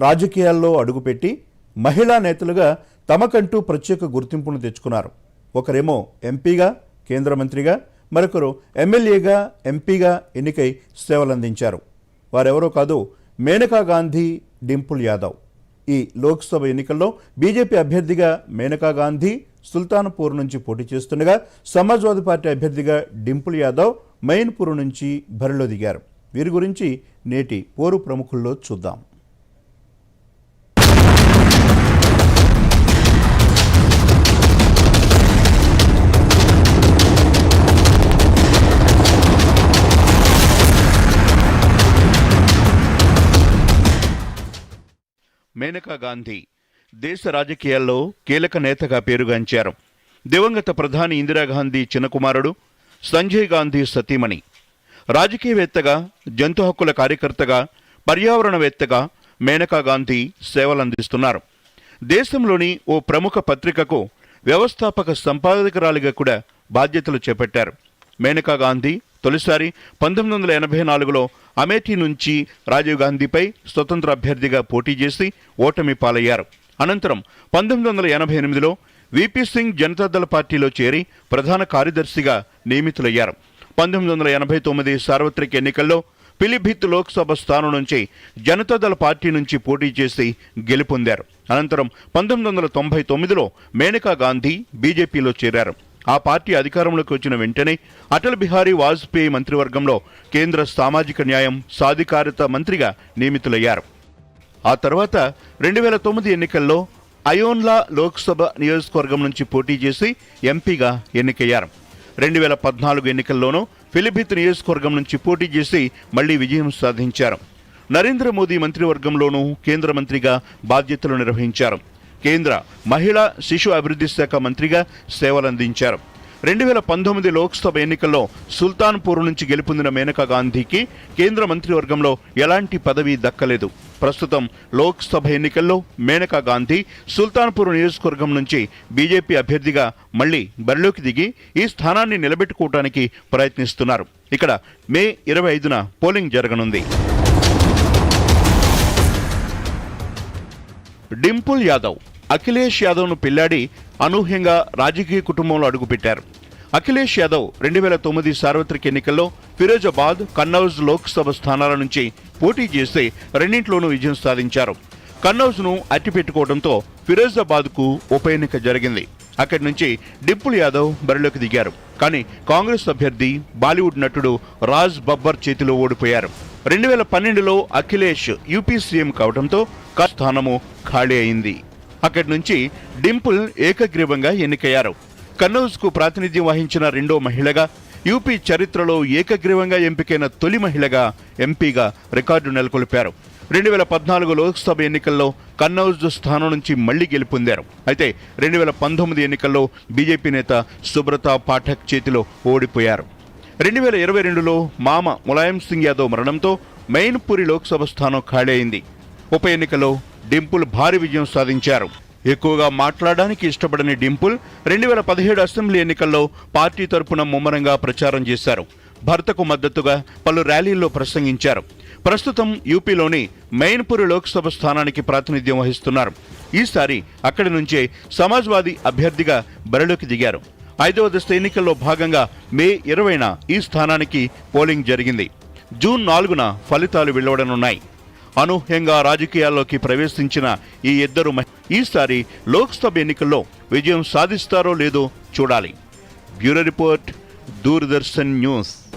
రాజకీయాల్లో అడుగుపెట్టి మహిళా నేతలుగా తమకంటూ ప్రత్యేక గుర్తింపును తెచ్చుకున్నారు. ఒకరేమో ఎంపీగా కేంద్ర మంత్రిగా మరొకరు ఎమ్మెల్యేగా ఎంపీగా ఎన్నికై సేవలందించారు. వారెవరో కాదు మేనకా గాంధీ డింపుల్ యాదవ్. ఈ లోక్సభ ఎన్నికల్లో బీజేపీ అభ్యర్థిగా మేనకా గాంధీ సుల్తాన్పూర్ నుంచి పోటీ చేస్తుండగా సమాజ్వాదీ పార్టీ అభ్యర్థిగా డింపుల్ యాదవ్ మైన్పూర్ నుంచి బరిలో దిగారు. వీరి గురించి నేటి పోరు ప్రముఖుల్లో చూద్దాం. మేనకా గాంధీ దేశ రాజకీయాల్లో కీలక నేతగా పేరుగాంచారు. దివంగత ప్రధాని ఇందిరాగాంధీ చిన్న కుమారుడు సంజయ్ గాంధీ సతీమణి. రాజకీయవేత్తగా జంతు హక్కుల కార్యకర్తగా పర్యావరణవేత్తగా మేనకా గాంధీ సేవలందిస్తున్నారు. దేశంలోని ఓ ప్రముఖ పత్రికకు వ్యవస్థాపక సంపాదకురాలిగా కూడా బాధ్యతలు చేపట్టారు. మేనకా గాంధీ తొలిసారి పంతొమ్మిది వందల ఎనభై నాలుగులో అమేఠీ నుంచి రాజీవ్ గాంధీపై స్వతంత్ర అభ్యర్థిగా పోటీ చేసి ఓటమి పాలయ్యారు. అనంతరం పంతొమ్మిది వందల ఎనభై ఎనిమిదిలో విపి సింగ్ జనతాదళ పార్టీలో చేరి ప్రధాన కార్యదర్శిగా నియమితులయ్యారు. పంతొమ్మిది వందల ఎనభై తొమ్మిది సార్వత్రిక ఎన్నికల్లో పిలిభిత్ లోక్సభ స్థానం నుంచి జనతాదళ పార్టీ నుంచి పోటీ చేసి గెలుపొందారు. అనంతరం పంతొమ్మిది వందల తొంభై తొమ్మిదిలో మేనకా గాంధీ బీజేపీలో చేరారు. ఆ పార్టీ అధికారంలోకి వచ్చిన వెంటనే అటల్ బిహారీ వాజ్పేయి మంత్రివర్గంలో కేంద్ర సామాజిక న్యాయం సాధికారత మంత్రిగా నియమితులయ్యారు. ఆ తర్వాత రెండు వేల తొమ్మిది ఎన్నికల్లో అయోన్లా లోక్సభ నియోజకవర్గం నుంచి పోటీ చేసి ఎంపీగా ఎన్నికయ్యారు. రెండు వేల పద్నాలుగు ఎన్నికల్లోనూ ఫిలిభిత్ నియోజకవర్గం నుంచి పోటీ చేసి మళ్ళీ విజయం సాధించారు. నరేంద్ర మోదీ మంత్రివర్గంలోనూ కేంద్ర మంత్రిగా బాధ్యతలు నిర్వహించారు. కేంద్ర మహిళా శిశు అభివృద్ధి శాఖ మంత్రిగా సేవలందించారు. రెండు వేల పంతొమ్మిది లోక్సభ ఎన్నికల్లో సుల్తాన్పూర్ నుంచి గెలుపొందిన మేనకా గాంధీకి కేంద్ర మంత్రివర్గంలో ఎలాంటి పదవి దక్కలేదు. ప్రస్తుతం లోక్సభ ఎన్నికల్లో మేనకా గాంధీ సుల్తాన్పూర్ నియోజకవర్గం నుంచి బీజేపీ అభ్యర్థిగా మళ్ళీ బరిలోకి దిగి ఈ స్థానాన్ని నిలబెట్టుకోవడానికి ప్రయత్నిస్తున్నారు. ఇక్కడ మే ఇరవై ఐదున పోలింగ్ జరగనుంది. డింపుల్ యాదవ్ అఖిలేష్ యాదవ్ను పెళ్ళాడి అనూహ్యంగా రాజకీయ కుటుంబంలో అడుగుపెట్టారు. అఖిలేష్ యాదవ్ రెండు వేల తొమ్మిది సార్వత్రిక ఎన్నికల్లో ఫిరోజాబాద్ కన్నౌజ్ లోక్సభ స్థానాల నుంచి పోటీ చేస్తే రెండింటిలోనూ విజయం సాధించారు. కన్నౌజ్ను అట్టిపెట్టుకోవడంతో ఫిరోజాబాద్కు ఉప ఎన్నిక జరిగింది. అక్కడి నుంచి డిప్పుల్ యాదవ్ బరిలోకి దిగారు. కానీ కాంగ్రెస్ అభ్యర్థి బాలీవుడ్ నటుడు రాజ్ బబ్బర్ చేతిలో ఓడిపోయారు. రెండు వేల పన్నెండులో అఖిలేష్ యూపీ సీఎం కావడంతో స్థానము ఖాళీ అయింది. అక్కడి నుంచి డింపుల్ ఏకగ్రీవంగా ఎన్నికయ్యారు. కన్నౌజ్కు ప్రాతినిధ్యం వహించిన రెండో మహిళగా యూపీ చరిత్రలో ఏకగ్రీవంగా ఎంపికైన తొలి మహిళగా ఎంపీగా రికార్డు నెలకొల్పారు. రెండు వేల పద్నాలుగు లోక్సభ ఎన్నికల్లో కన్నౌజ్ స్థానం నుంచి మళ్ళీ గెలుపొందారు. అయితే రెండు వేల పంతొమ్మిది ఎన్నికల్లో బీజేపీ నేత సుబ్రత పాఠక్ చేతిలో ఓడిపోయారు. రెండు వేల ఇరవై రెండులో మామ ములాయం సింగ్ యాదవ్ మరణంతో మెయిన్పూరి లోక్సభ స్థానం ఖాళీ అయింది. ఉప ఎన్నికలో డింపుల్ భారీ విజయం సాధించారు. ఎక్కువగా మాట్లాడడానికి ఇష్టపడని డింపుల్ రెండు వేల పదిహేడు అసెంబ్లీ ఎన్నికల్లో పార్టీ తరపున ముమ్మరంగా ప్రచారం చేశారు. భర్తకు మద్దతుగా పలు ర్యాలీల్లో ప్రసంగించారు. ప్రస్తుతం యూపీలోని మెయిన్పూరి లోక్సభ స్థానానికి ప్రాతినిధ్యం వహిస్తున్నారు. ఈసారి అక్కడి నుంచే సమాజ్వాదీ అభ్యర్థిగా బరిలోకి దిగారు. ఐదవ దశ ఎన్నికల్లో భాగంగా మే ఇరవైన ఈ స్థానానికి పోలింగ్ జరిగింది. జూన్ నాలుగున ఫలితాలు వెలువడనున్నాయి. అనూహ్యంగా రాజకీయాల్లోకి ప్రవేశించిన ఈ ఇద్దరు ఈసారి లోక్సభ ఎన్నికల్లో విజయం సాధిస్తారో లేదో చూడాలి. Bureau report Doordarshan news.